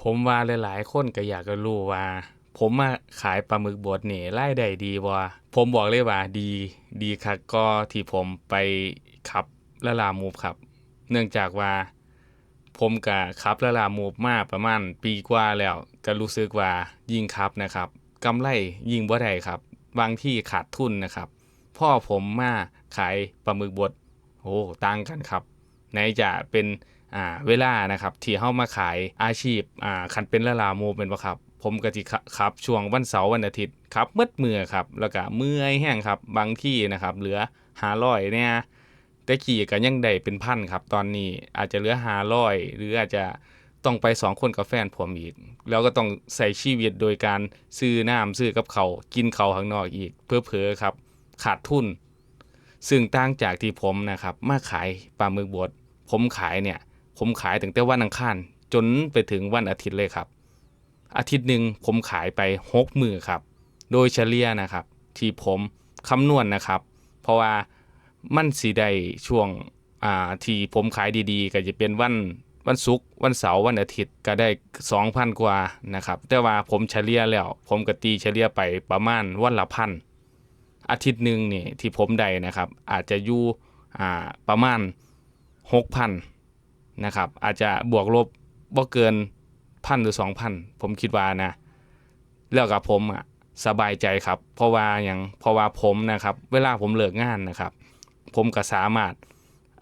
ผมว่าหลายๆ คนก็อยากจะรู้ว่า ผมมาขายปลาหมึกบดนี่รายได้ดีบ่ผมบอกเลยว่าดีดีคักก็ที่ผมไปขับละลามูฟครับ เนื่องจากว่า ผมกับขับละลามูฟมาประมาณปีกว่าแล้ว ก็รู้สึกว่ายิ่งขับนะครับกำไรยิ่งบ่ได้ครับบางที่ขาดทุนนะครับ พ่อผมมาขายปลาหมึกบดโอ้ต่างกันครับ ไหนจะเป็นอ่าเวลานะครับที่เฮามาขายอาชีพอ่าคันเป็นละลาโมเป็นบ่ครับ ผมก็สิขับช่วงวันเสาร์วันอาทิตย์ครับมืดมือครับแล้วก็เมื่อยแห้งครับบางที่นะครับเหลือ500เนี่ยแต่ขี่ก็ยังได้เป็นพันครับ ตอนนี้อาจจะเหลือ500หรืออาจจะต้องไปสองคนกับแฟนผมอีก แล้วก็ต้องใส่ชีวิตโดยการซื้อน้ำซื้อกับเขากินเขาข้างนอกอีก เพื่อเพอครับ ขาดทุน ซึ่งต่างจากที่ผมนะครับ มาขายปลาหมึกบด ผมขายเนี่ย ผมขายตั้งแต่วันอังคารจนไปถึงวันอาทิตย์เลยครับ อาทิตย์หนึ่งผมขายไปหกมือครับ โดยเฉลี่ยนะครับ ที่ผมคำนวณนะครับ เพราะว่ามันสีได้ช่วงอ่าที่ผมขายดีๆ ก็จะเป็นวันวันศุกร์วันเสาร์วันอาทิตย์ก็ได้ 2,000 กว่านะครับ แต่ว่าผมเฉลี่ยแล้ว ผมก็ตีเฉลี่ยไปประมาณวันละพันอาทิตย์หนึ่งนี่ที่ผมได้นะครับ อาจจะอยู่อ่าประมาณ 6,000นะครับ อาจจะบวกลบบ่เกินพันหรือ 2,000 ผมคิดว่านะแล้วกับผมอะสบายใจครับ เพราะว่าอย่างเพราะว่าผมนะครับ เวลาผมเลิกงานนะครับ ผมก็สามารถ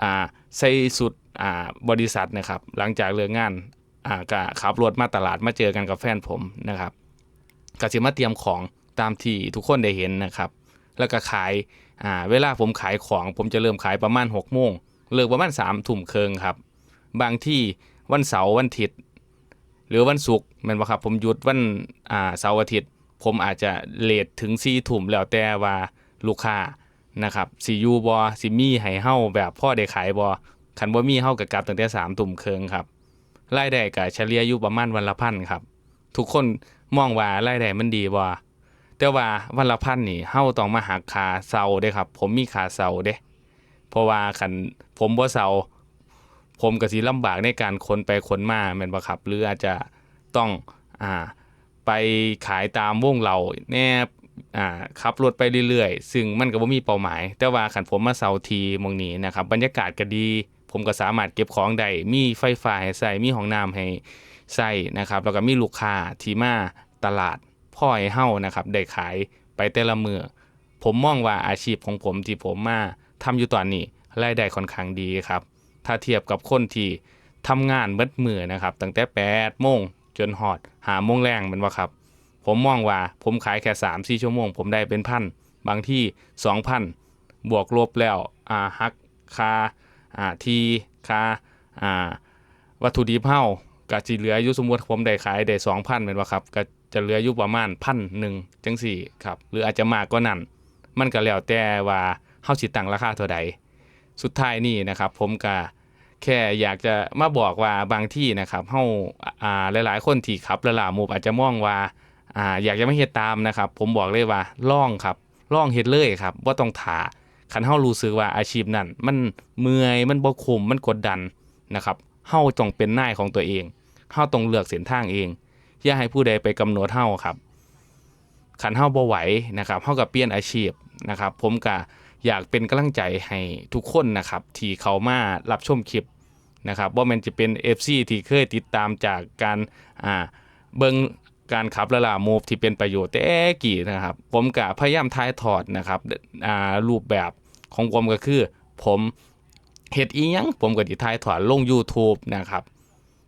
อ่าใส่สุดอ่าบริษัทนะครับ หลังจากเลิกงานอ่าก็ขับรถมาตลาดมาเจอกันกับแฟนผมนะครับก็สิมาเตรียมของตามที่ทุกคนได้เห็นนะครับ แล้วก็ขายอ่าเวลาผมขายของผมจะเริ่มขายประมาณ6โมง เลิกประมาณ3ทุ่มเคิงครับ บางที่วันเสาร์วันอาทิตย์หรือวันศุกร์แม่นบ่ครับ ผมหยุดวันอ่าเสาร์อาทิตย์ ผมอาจจะเลทถึง4ทุ่มแล้วแต่ว่าลูกค้านะครับสิยูบ่สิมีให้เฮาแบบพ่อได้ขายบ่คันบ่มีเฮาก็กลับตั้งแต่3ทุ่มเคิงครับรายได้ก็เฉลี่ยอยู่ประมาณวันละพันครับ ทุกคนมองว่ารายได้มันดีบ่แต่ว่าวันละพันนี่เฮาต้องมาหักคาเซาเด้ครับ ผมมีคาเซาเด้ ราะว่าคันผมบ่เซาผมก็สิลำบากในการขนไปขนมาแม่นบ่ครับ หรืออาจจะต้องอ่าไปขายตามวงเราแน่อ่าขับรถไปเรื่อยๆ ซึ่งมันก็บ่มีเป้าหมาย แต่ว่าคันผมมาเซาทีมองนี้นะครับ บรรยากาศก็ดี ผมก็สามารถเก็บของได้มีไฟฟ้าให้ใส่มีห้องน้ำให้ใส่นะครับ แล้วก็มีลูกค้าที่มาตลาดพ่อให้เฮานะครับได้ขายไปแต่ละมือผมมองว่าอาชีพของผมที่ผมมา ทำอยู่ตอนนี้รายได้ค่อนข้างดีครับ ถ้าเทียบกับคนที่ทำงานเบิดมือนะครับ ตั้งแต่8โมงจนหอดหาโมงแรงแมันว่าครับ ผมมองว่าผมขายแค่3 4ชั่วโมง ผมได้เป็นพันบางที่ 2,000 บวกลบแล้วอ่าฮักค่าอ่าทีค่าอ่าวัตถุดิบเฮาก็สิเหลืออยู่สมมติผมได้ขายได้2,000แม่นบ่ครับก็จะเหลืออยู่ประมาณพันหนึ่งจังสี่ครับหรืออาจจะมากกว่านั้น มันก็แล้วแต่ว่า เฮาสิตั้งราคาเท่าใด สุดท้ายนี่นะครับ ผมก็แค่อยากจะมาบอกว่าบางที่นะครับเฮาอ่าหลายๆ คนที่ขับละลามูอาจจะมองว่าอ่าอยากจะไม่เฮ็ดตามนะครับ ผมบอกเลยว่าล่องครับล่องเฮ็ดเลยครับบ่าต้องท่าคันเฮารู้สึกว่าอาชีพนั้น มันเมื่อยมันบ่คุ้มมันกดดันนะครับเฮาต้องเป็นนายของตัวเองเฮาต้องเลือกเส้นทางเอง อย่าให้ผู้ใดไปกำหนดเฮาครับขันเฮาบ่ไหวนะครับเฮากับเปลี่ยนอาชีพนะครับ ผมก็ อยากเป็นกำลังใจให้ทุกคนนะครับ ที่เขามารับชมคลิปนะครับว่ามันจะเป็น FC ที่เคยติดตามจากการอ่าเบิงการขับละล่ามูฟที่เป็นประโยชน์แต่กี่นะครับ ผมก็พยายามถ่ายทอดนะครับอ่ารูปแบบของผมก็คือ ผมเฮ็ดอีหยังผมก็สิถ่ายทอดลง YouTube นะครับ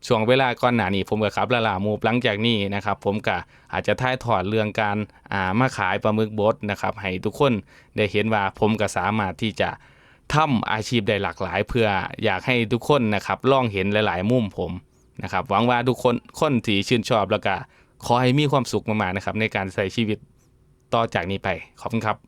ช่วงเวลาก่อนหน้านี้ผมก็ขับละลามูฟหลังจากนี้นะครับ ผมก็อาจจะถ่ายทอดเรื่องการอ่ามาขายปลาหมึกบดนะครับ ให้ทุกคนได้เห็นว่าผมก็สามารถที่จะทำอาชีพได้หลากหลาย เพื่ออยากให้ทุกคนนะครับลองเห็นหลายๆ มุมผมนะครับ หวังว่าทุกคนคนที่ชื่นชอบแล้วก็ขอให้มีความสุขมากๆนะครับ ในการใช้ชีวิตต่อจากนี้ไปขอบคุณครับ